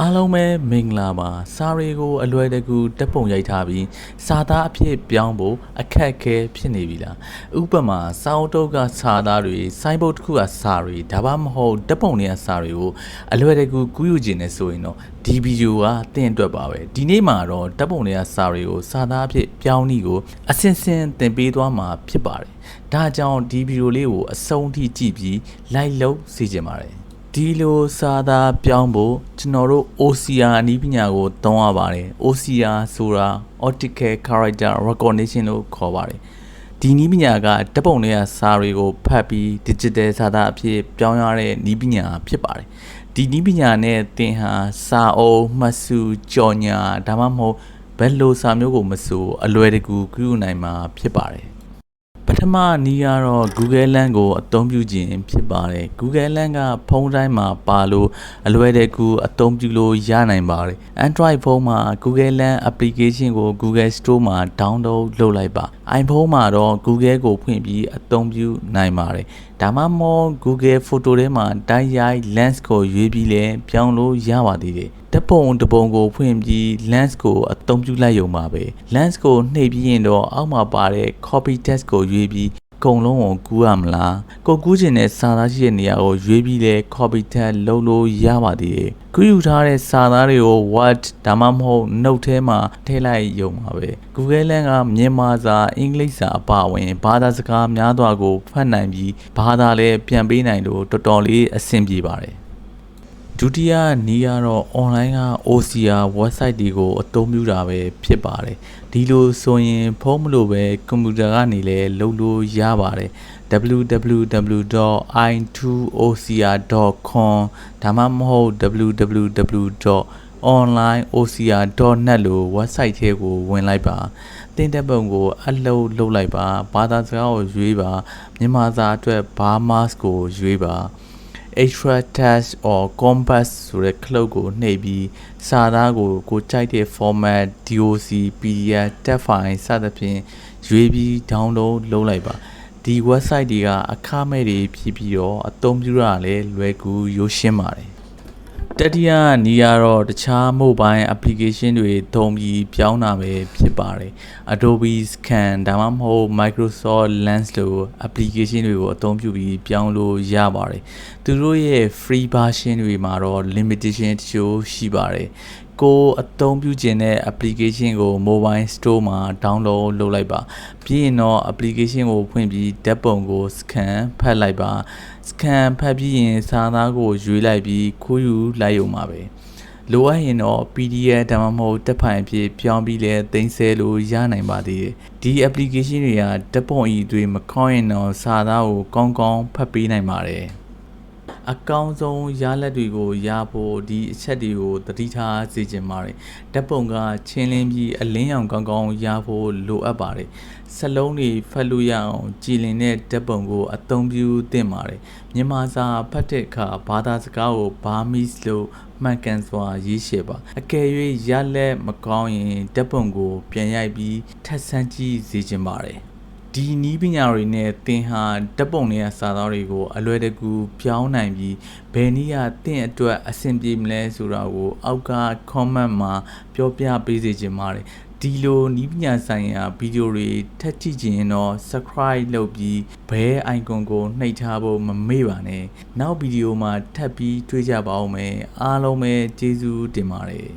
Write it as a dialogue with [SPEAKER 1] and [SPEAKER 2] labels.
[SPEAKER 1] အားလုံးပဲမင်္ဂလာပါစာရီကိုအလွယ်တကူတက်ပုံရိုက်ထားပြီးစာသားအဖြစ်ပြောင်းဖို့အခက်အခဲဖြစ်နေပြီလားဥပမာစာအုပ်တုပ်ကစာသားတွေစိုင်းဘုတ်တစ်ခုကစာရီဒါမှမဟုတ်တက်ပုံတွေကစာရီကိုအလွယ်တကူကူးယူခြင်းနဲ့ဆိုရင်တော့ဒီဗီဒီယိုကတင့်အတွက်ပါပဲဒီနေ့မှာတော့တက်ပုံတွေကစာရီကိုစာသားအဖြစ်ပြောင်းနည်းကိုအစင်စင်သင်ပေးသွားမှာဖြစ်ပါတယ်ဒါကြောင့်ဒီဗီဒီယိုလေးကိုအဆုံးထိကြည့်ပြီးလိုက်လုပ်စီခြင်းပါတယ် ဒီလိုစာသားပြောင်းဖို့ကျွန်တော်တို့ OCR အနည်းပညာကိုသုံးရပါတယ် OCR ဆိုတာ Optical Character Recognition လို့ခေါ်ပါတယ်ဒီနည်းပညာကဓာတ်ပုံတွေကစာတွေကိုဖတ်ပြီး digital စာသားအဖြစ်ပြောင်းရတဲ့နည်းပညာဖြစ်ပါတယ်ဒီနည်းပညာနဲ့သင်ဟာစာအုပ်မှတ်စုကြော်ညာဒါမှမဟုတ်ဘယ်လိုစာမျိုးကိုမဆိုအလွယ်တကူကူးယူနိုင်မှာဖြစ်ပါတယ်ပထ မနည်းကတော့ Google Lens ကိုအသုံးပြုခြင်းဖြစ်ပါတယ် Google Lens ကဖုန်းတိုင်းမှာပါလို့အလွယ်တကူအသုံးပြုလို့ရနိုင်ပါတယ် Android ဖုန်းမှာ Google Lens application ကို Google Store မှာ download လုပ်လိုက်ပါ iPhone မှာတော့ Google ကိုဖွင့်ပြီးအသုံးပြုနိုင်ပါတယ်ဒါမှမဟုတ် Google Photo ထဲမှာတိုက်ရိုက် lens ကိုရွေးပြီးလဲပြောင်းလို့ရပါသေးတယ် ဓာတ်ပုံတစ်ပုံကိုဖွင့်ပြီး lens ကိုအသုံးပြုလိုက်ရုံပါပဲ lens ကိုနှိပ်ပြီးရင်တော့အောက်မှာပါတဲ့ copy text ကိုရွေးပြီးအကုန်လုံးကိုကူးရမလားကိုကူးချင်တဲ့စာသားရှိတဲ့နေရာကိုရွေးပြီးလဲ copy text လုပ်လို့ရပါသေးတယ်ကူးယူထားတဲ့စာသားတွေကို word ဒါမှမဟုတ် note ထဲမှာထည့်လိုက်ရုံပါပဲ Google Lens ကမြန်မာစာအင်္ဂလိပ်စာအပါအဝင်ဘာသာစကားများစွာကိုဖတ်နိုင်ပြီးဘာသာလည်းပြန်ပေးနိုင်လို့တော်တော်လေးအဆင်ပြေပါတယ် ဒုတိယနည်းကတော့ online က OCR website တွေကိုအသုံးပြုတာပဲဖြစ်ပါတယ်ဒီလိုဆိုရင်ဖုန်းမလို့ပဲကွန်ပျူတာကနေလည်းလုပ်လို့ရပါတယ် www.i2ocr.com ဒါမှမဟုတ် www.onlineocr.net လို့ website ထဲကိုဝင်လိုက်ပါတင်တဲ့ပုံကိုအလုပ်လုပ်လိုက်ပါဘာသာစကားကိုရွေးပါမြန်မာစာအတွက်ဘား mask ကိုရွေးပါ extra text or compass ဆိုတဲ့ cloud ကိုနှိပ်ပြီးစာသားကိုကိုကြိုက်တဲ့ format doc pdf tab file စသဖြင့်ရွေးပြီး download လုပ်လိုက်ပါဒီ website တွေကအခမဲ့တွေဖြစ်ပြီးတော့အသုံးပြုရတာလည်းလွယ်ကူရိုးရှင်းပါတယ် တတိယနီးရတော့တခြား mobile application တွေသုံးပြီးပြောင်းတာပဲဖြစ်ပါတယ် Adobe Scan ဒါမှမဟုတ် Microsoft Lens လို application တွေကိုအသုံးပြုပြီးပြောင်းလို့ရပါတယ်သူတို့ရဲ့ free version တွေမှာတော့ limitation တချို့ရှိပါတယ် ကိုအသုံးပြုခြင်းတဲ့ application ကို mobile store မှာ download လုပ်လိုက်ပါပြီးရင်တော့ application ကိုဖွင့်ပြီးဓာတ်ပုံကို scan ဖတ်လိုက်ပါ scan ဖတ်ပြီးရင်စာသားကိုရွေးလိုက်ပြီးခိုးယူလိုက်ရုံပါပဲလိုအပ်ရင်တော့ PDF ဒါမှမဟုတ်တက်ဖိုင်အဖြစ်ပြောင်းပြီးလဲသိမ်းဆဲလို့ရနိုင်ပါသေးတယ်ဒီ application တွေကဓာတ်ပုံအီတွေမကောင်းရင်တော့စာသားကိုကောင်းကောင်းဖတ်ပေးနိုင်ပါတယ် အကောင်းဆုံးရလက်တွေကိုရဖို့ဒီအချက်တွေကိုသတိထားစေချင်ပါတယ်ဓာတ်ပုံကချင်းလင်းပြီးအလင်းရောင်ကောင်းကောင်းရဖို့လိုအပ်ပါတယ်စလုံးတွေဖတ်လို့ရအောင်ကြည်လင်တဲ့ဓာတ်ပုံကိုအသုံးပြုသင့်ပါတယ်မြန်မာစာဖတ်တဲ့အခါဘာသာစကားကိုဘာမီစ်လို့မှန်ကန်စွာရေးရှင်းပါအကယ်၍ရလက်မကောင်းရင်ဓာတ်ပုံကို ပြန်ရိုက်ပြီးထပ်ဆန်းကြည့်စေချင်ပါတယ် ဒီနီးပညာတွေနဲ့သင်ဟာဓာတ်ပုံတွေကစာသားတွေကို အလွယ်တကူပြောင်းနိုင်ပြီးဘယ်နည်းကသင်အတွက်အဆင်ပြေမလဲဆိုတာကိုအောက်က comment မှာပြောပြပေးစေချင်ပါတယ်ဒီလိုနီးပညာဆိုင်ရာဗီဒီယိုတွေထပ်ကြည့်ချင်ရင်တော့ subscribe လုပ်ပြီးဘဲ icon ကိုနှိပ်ထားဖို့မမေ့ပါနဲ့နောက်ဗီဒီယိုမှာထပ်ပြီးတွေ့ကြပါဦးမယ်အားလုံးပဲကျေးဇူးတင်ပါတယ်